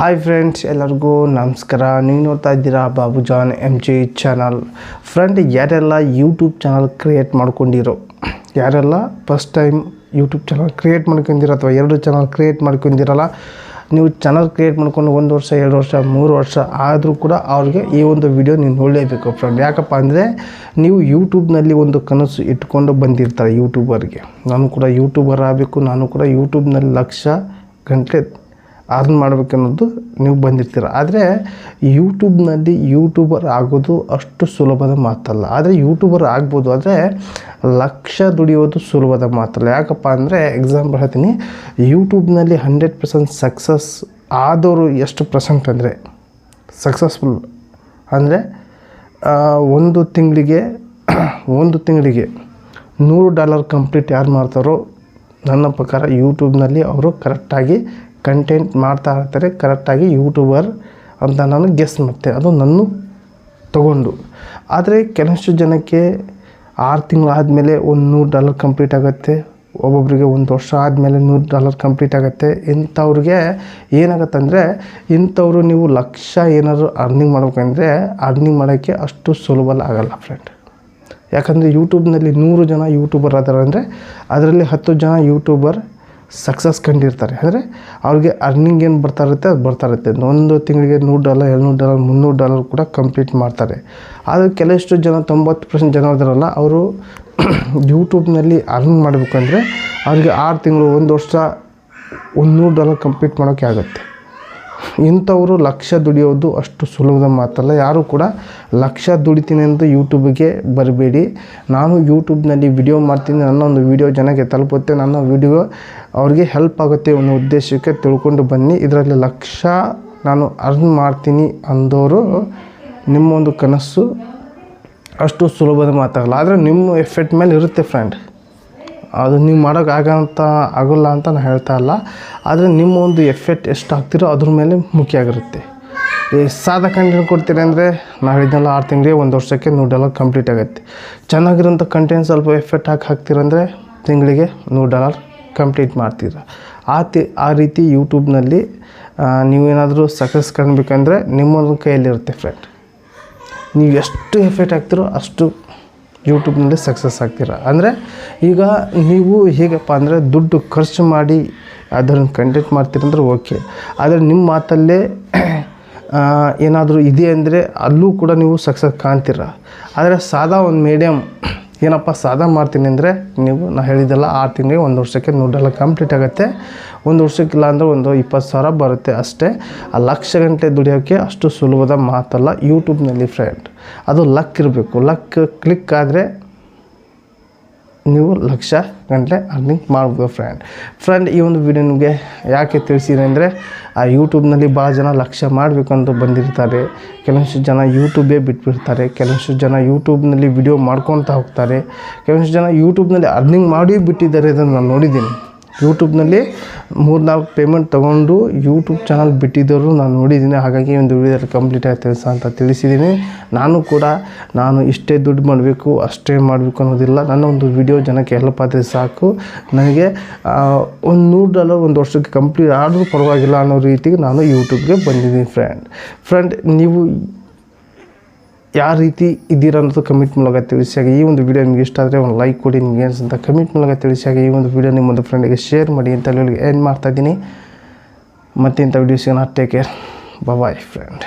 Hi friends ಎಲ್ಲರಿಗೂ ನಮಸ್ಕಾರ. ನೀವು ನೋಡ್ತಾ ಇದ್ದೀರಾ Babu John M G channel friend ಯಾರೆಲ್ಲ ಯೂಟ್ಯೂಬ್ ಚಾನಲ್ ಕ್ರಿಯೇಟ್ ಮಾಡ್ಕೊಂಡಿರೋ, ಯಾರೆಲ್ಲ first time YouTube channel create ಮಾಡ್ಕೊಂಡಿರೋ ಅಥವಾ ಎರಡು ಚಾನಲ್ ಕ್ರಿಯೇಟ್ ಮಾಡ್ಕೊಂಡಿರಲ್ಲ, ನೀವು ಚಾನಲ್ ಕ್ರಿಯೇಟ್ ಮಾಡ್ಕೊಂಡು ಒಂದು ವರ್ಷ, ಎರಡು ವರ್ಷ, ಮೂರು ವರ್ಷ ಆದರೂ ಕೂಡ ಅವ್ರಿಗೆ ಈ ಒಂದು ವಿಡಿಯೋ ನೀವು ನೋಡಲೇಬೇಕು ಫ್ರೆಂಡ್ ಯಾಕಪ್ಪ ಅಂದರೆ ನೀವು ಯೂಟ್ಯೂಬ್ನಲ್ಲಿ ಒಂದು ಕನಸು ಇಟ್ಕೊಂಡು ಬಂದಿರ್ತಾರೆ ಯೂಟ್ಯೂಬರ್ಗೆ ನಾನು ಕೂಡ ಯೂಟ್ಯೂಬರ್ ಆಗಬೇಕು, ನಾನು ಕೂಡ ಯೂಟ್ಯೂಬ್ನಲ್ಲಿ ಲಕ್ಷ ಗಂಟೆ ಅರ್ನ್ ಮಾಡಬೇಕನ್ನೋದು ನೀವು ಬಂದಿರ್ತೀರ. ಆದರೆ ಯೂಟ್ಯೂಬ್ನಲ್ಲಿ ಯೂಟ್ಯೂಬರ್ ಆಗೋದು ಅಷ್ಟು ಸುಲಭದ ಮಾತಲ್ಲ. ಆದರೆ ಯೂಟ್ಯೂಬರ್ ಆಗ್ಬೋದು, ಆದರೆ ಲಕ್ಷ ದುಡಿಯೋದು ಸುಲಭದ ಮಾತಲ್ಲ. ಯಾಕಪ್ಪ ಅಂದರೆ ಎಕ್ಸಾಂಪಲ್ ಹೇಳ್ತೀನಿ. ಯೂಟ್ಯೂಬ್ನಲ್ಲಿ ಹಂಡ್ರೆಡ್ ಪರ್ಸೆಂಟ್ ಸಕ್ಸಸ್ ಆದವರು ಎಷ್ಟು ಪರ್ಸೆಂಟ್ ಅಂದರೆ ಸಕ್ಸಸ್ಫುಲ್ ಅಂದರೆ ಒಂದು ತಿಂಗಳಿಗೆ ಒಂದು ತಿಂಗಳಿಗೆ ನೂರು ಡಾಲರ್ ಕಂಪ್ಲೀಟ್ ಯಾರು ಮಾಡ್ತಾರೋ, ನನ್ನ ಪ್ರಕಾರ ಯೂಟ್ಯೂಬ್ನಲ್ಲಿ ಅವರು ಕರೆಕ್ಟಾಗಿ ಕಂಟೆಂಟ್ ಮಾಡ್ತಾ ಇರ್ತಾರೆ ಕರೆಕ್ಟಾಗಿ ಯೂಟ್ಯೂಬರ್ ಅಂತ ನಾನು ಗೆಸ್ ಮಾಡ್ತೆ. ಅದು ನನ್ನ ತಗೊಂಡು. ಆದರೆ ಕೆಲವಷ್ಟು ಜನಕ್ಕೆ ಆರು ತಿಂಗಳು ಆದಮೇಲೆ ಒಂದು ನೂರು ಡಾಲರ್ ಕಂಪ್ಲೀಟ್ ಆಗುತ್ತೆ ಒಬ್ಬೊಬ್ಬರಿಗೆ ಒಂದು ವರ್ಷ ಆದಮೇಲೆ ನೂರು ಡಾಲರ್ ಕಂಪ್ಲೀಟ್ ಆಗುತ್ತೆ. ಇಂಥವ್ರಿಗೆ ಏನಾಗುತ್ತೆ ಅಂದರೆ, ಇಂಥವ್ರು ನೀವು ಲಕ್ಷ ಏನಾದರೂ ಅರ್ನಿಂಗ್ ಮಾಡ್ಬೇಕಂದ್ರೆ ಅರ್ನಿಂಗ್ ಮಾಡೋಕ್ಕೆ ಅಷ್ಟು ಸುಲಭ ಆಗಲ್ಲ ಫ್ರೆಂಡ್ ಯಾಕಂದರೆ ಯೂಟ್ಯೂಬ್ನಲ್ಲಿ ನೂರು ಜನ ಯೂಟ್ಯೂಬರ್ ಅದಾರೆ ಅಂದರೆ ಅದರಲ್ಲಿ ಹತ್ತು ಜನ ಯೂಟ್ಯೂಬರ್ ಸಕ್ಸಸ್ ಕಂಡಿರ್ತಾರೆ. ಅಂದರೆ ಅವ್ರಿಗೆ ಅರ್ನಿಂಗ್ ಏನು ಬರ್ತಾ ಇರುತ್ತೆ, ಅದು ಬರ್ತಾ ಇರುತ್ತೆ. ಒಂದು ತಿಂಗಳಿಗೆ ನೂರು ಡಾಲರ್ ಎರಡುನೂರು ಡಾಲರ್ ಮುನ್ನೂರು ಡಾಲರ್ ಕೂಡ ಕಂಪ್ಲೀಟ್ ಮಾಡ್ತಾರೆ. ಆದರೆ ಕೆಲವಷ್ಟು ಜನ, ತೊಂಬತ್ತು ಪರ್ಸೆಂಟ್ ಜನ ಇದಾರಲ್ಲ ಅವರು ಯೂಟ್ಯೂಬ್ನಲ್ಲಿ ಅರ್ನ್ ಮಾಡಬೇಕಂದ್ರೆ ಅವ್ರಿಗೆ ಆರು ತಿಂಗಳು, ಒಂದು ವರ್ಷ, ಒಂದು ನೂರು ಡಾಲರ್ ಕಂಪ್ಲೀಟ್ ಮಾಡೋಕ್ಕೆ ಆಗುತ್ತೆ. ಇಂಥವರು ಲಕ್ಷ ದುಡಿಯೋದು ಅಷ್ಟು ಸುಲಭದ ಮಾತಲ್ಲ. ಯಾರೂ ಕೂಡ ಲಕ್ಷ ದುಡಿತೀನಿ ಅಂತ ಯೂಟ್ಯೂಬ್ಗೆ ಬರಬೇಡಿ. ನಾನು ಯೂಟ್ಯೂಬ್ನಲ್ಲಿ ವಿಡಿಯೋ ಮಾಡ್ತೀನಿ. ನನ್ನ ಒಂದು ವಿಡಿಯೋ ಜನಕ್ಕೆ ತಲುಪುತ್ತೆ. ನನ್ನ ವಿಡಿಯೋ ಅವ್ರಿಗೆ ಹೆಲ್ಪ್ ಆಗುತ್ತೆ ಅನ್ನೋ ಉದ್ದೇಶಕ್ಕೆ ತಿಳ್ಕೊಂಡು ಬನ್ನಿ. ಇದರಲ್ಲಿ ಲಕ್ಷ ನಾನು ಅರ್ನ್ ಮಾಡ್ತೀನಿ ಅಂದವರು ನಿಮ್ಮೊಂದು ಕನಸು ಅಷ್ಟು ಸುಲಭದ ಮಾತಾಗಲ್ಲ ಆದರೆ ನಿಮ್ಮ ಎಫೆಕ್ಟ್ ಮೇಲೆ ಇರುತ್ತೆ ಫ್ರೆಂಡ್ ಅದು ನೀವು ಮಾಡೋಕ್ಕಾಗಂತ ಆಗೋಲ್ಲ ಅಂತ ನಾನು ಹೇಳ್ತಾ ಇಲ್ಲ. ಆದರೆ ನಿಮ್ಮ ಒಂದು ಎಫೆಕ್ಟ್ ಎಷ್ಟು ಹಾಕ್ತಿರೋ ಅದ್ರ ಮೇಲೆ ಮುಖ್ಯ ಆಗಿರುತ್ತೆ. ಸಾದಾ ಕಂಟೆಂಟ್ ಕೊಡ್ತೀರಿ ಅಂದರೆ, ನಾವು ಹೇಳಿದ್ನಲ್ಲ ಆರು ತಿಂಗಳಿಗೆ ಒಂದು ವರ್ಷಕ್ಕೆ ನೂರು ಡಾಲರ್ ಕಂಪ್ಲೀಟ್ ಆಗುತ್ತೆ. ಚೆನ್ನಾಗಿರೋಂಥ ಕಂಟೆಂಟ್ ಸ್ವಲ್ಪ ಎಫೆಕ್ಟ್ ಹಾಕಿ ಹಾಕ್ತೀರಂದರೆ ತಿಂಗಳಿಗೆ ನೂರು ಡಾಲರ್ ಕಂಪ್ಲೀಟ್ ಮಾಡ್ತೀರ. ಆ ತಿ, ಆ ರೀತಿ ಯೂಟ್ಯೂಬ್ನಲ್ಲಿ ನೀವೇನಾದರೂ ಸಕ್ಸಸ್ ಕಾಣಬೇಕಂದ್ರೆ ನಿಮ್ಮೊಂದು ಕೈಯಲ್ಲಿರುತ್ತೆ ಫ್ರೆಂಡ್ ನೀವು ಎಷ್ಟು ಎಫೆಕ್ಟ್ ಹಾಕ್ತಿರೋ ಅಷ್ಟು ಯೂಟ್ಯೂಬ್ನಲ್ಲಿ ಸಕ್ಸಸ್ ಆಗ್ತೀರ? ಅಂದರೆ ಈಗ ನೀವು ಹೇಗಪ್ಪ ಅಂದರೆ ದುಡ್ಡು ಖರ್ಚು ಮಾಡಿ ಅದನ್ನು ಕಂಟೆಂಟ್ ಮಾಡ್ತೀರಂದ್ರೆ ಓಕೆ ಆದರೆ ನಿಮ್ಮ ಮಾತಲ್ಲೇ ಏನಾದರೂ ಇದೆ ಅಂದರೆ ಅಲ್ಲೂ ಕೂಡ ನೀವು ಸಕ್ಸಸ್ ಕಾಣ್ತೀರ? ಆದರೆ ಸಾದಾ ಒಂದು ಮೀಡಿಯಮ್ ಏನಪ್ಪ ಸಾದಾ ಮಾಡ್ತೀನಿ ಅಂದರೆ ನೀವು ನಾನು ಹೇಳಿದ್ದೆಲ್ಲ ಆರು ತಿಂಗಳಿಗೆ ಒಂದು ವರ್ಷಕ್ಕೆ ನೋಡಲ್ಲ ಕಂಪ್ಲೀಟ್ ಆಗುತ್ತೆ. ಒಂದು ವರ್ಷಕ್ಕಿಲ್ಲ ಅಂದರೆ ಒಂದು ಇಪ್ಪತ್ತು ಸಾವಿರ ಬರುತ್ತೆ ಅಷ್ಟೇ. ಆ ಲಕ್ಷ ಗಂಟೆ ದುಡಿಯೋಕ್ಕೆ ಅಷ್ಟು ಸುಲಭದ ಮಾತಲ್ಲ ಯೂಟ್ಯೂಬ್ನಲ್ಲಿ ಫ್ರೆಂಡ್ ಅದು ಲಕ್ ಇರಬೇಕು. ಲಕ್ ಕ್ಲಿಕ್ ಆದರೆ ನೀವು ಲಕ್ಷ ಗಂಟಲೆ ಅರ್ನಿಂಗ್ ಮಾಡ್ಬೋದು ಫ್ರೆಂಡ್ ಫ್ರೆಂಡ್ ಈ ಒಂದು ವಿಡಿಯೋ ನಿಮಗೆ ಯಾಕೆ ತಿಳಿಸಿದೆ ಅಂದರೆ, ಆ ಯೂಟ್ಯೂಬ್ನಲ್ಲಿ ಭಾಳ ಜನ ಲಕ್ಷ ಮಾಡಬೇಕಂತ ಬಂದಿರ್ತಾರೆ. ಕೆಲವೊಂದಿಷ್ಟು ಜನ ಯೂಟ್ಯೂಬೇ ಬಿಟ್ಬಿಡ್ತಾರೆ. ಕೆಲವೊಂದಿಷ್ಟು ಜನ ಯೂಟ್ಯೂಬ್ನಲ್ಲಿ ವಿಡಿಯೋ ಮಾಡ್ಕೊತಾ ಹೋಗ್ತಾರೆ. ಕೆಲವೊಂದಿಷ್ಟು ಜನ ಯೂಟ್ಯೂಬ್ನಲ್ಲಿ ಅರ್ನಿಂಗ್ ಮಾಡಿ ಬಿಟ್ಟಿದ್ದಾರೆ ಅದನ್ನು ನಾನು ನೋಡಿದ್ದೀನಿ. ಯೂಟ್ಯೂಬ್ನಲ್ಲಿ ಮೂರು ನಾಲ್ಕು ಪೇಮೆಂಟ್ ತೊಗೊಂಡು ಯೂಟ್ಯೂಬ್ ಚಾನಲ್ ಬಿಟ್ಟಿದ್ದವರು ನಾನು ನೋಡಿದ್ದೀನಿ. ಹಾಗಾಗಿ ಒಂದು ವಿಡಿಯೋದಲ್ಲಿ ಕಂಪ್ಲೀಟ್ ಆಗಿ ತಿಳಿಸ ಅಂತ ತಿಳಿಸಿದ್ದೀನಿ. ನಾನು ಕೂಡ ನಾನು ಇಷ್ಟೇ ದುಡ್ಡು ಮಾಡಬೇಕು, ಅಷ್ಟೇ ಮಾಡಬೇಕು ಅನ್ನೋದಿಲ್ಲ. ನನ್ನ ಒಂದು ವಿಡಿಯೋ ಜನಕ್ಕೆ ಹೆಲ್ಪ್ ಆದರೆ ಸಾಕು. ನನಗೆ ಒಂದು ನೂರು ಡಾಲರ್ ಒಂದು ವರ್ಷಕ್ಕೆ ಕಂಪ್ಲೀಟ್ ಆದರೂ ಪರವಾಗಿಲ್ಲ ಅನ್ನೋ ರೀತಿಗೆ ನಾನು ಯೂಟ್ಯೂಬ್ಗೆ ಬಂದಿದ್ದೀನಿ ಫ್ರೆಂಡ್ ಫ್ರೆಂಡ್ ನೀವು ಯಾವ ರೀತಿ ಇದ್ದೀರ ಅನ್ನೋದು ಕಮೆಂಟ್ ಮೂಲಕ ತಿಳಿಸಿಯಾಗ ಈ ಒಂದು ವಿಡಿಯೋ ನಿಮಗೆ ಇಷ್ಟ ಆದರೆ ಒಂದು ಲೈಕ್ ಕೊಡಿ, ನಿಮಗೆ ಅನ್ಸಂತ ಕಮೆಂಟ್ ಮೂಲಕ ತಿಳಿಸಿಯಾಗ ಈ ಒಂದು ವಿಡಿಯೋ ನಿಮ್ಮೊಂದು ಫ್ರೆಂಡಿಗೆ ಶೇರ್ ಮಾಡಿ ಅಂತ ಹೇಳಿ ಏನು ಮಾಡ್ತಾಯಿದ್ದೀನಿ ಮತ್ತೆ ಇಂಥ ವಿಡಿಯೋಸ್ಗೆ ನಾ ಟೇಕ್ ಕೇರ್ ಬಾಯ್ ಫ್ರೆಂಡ್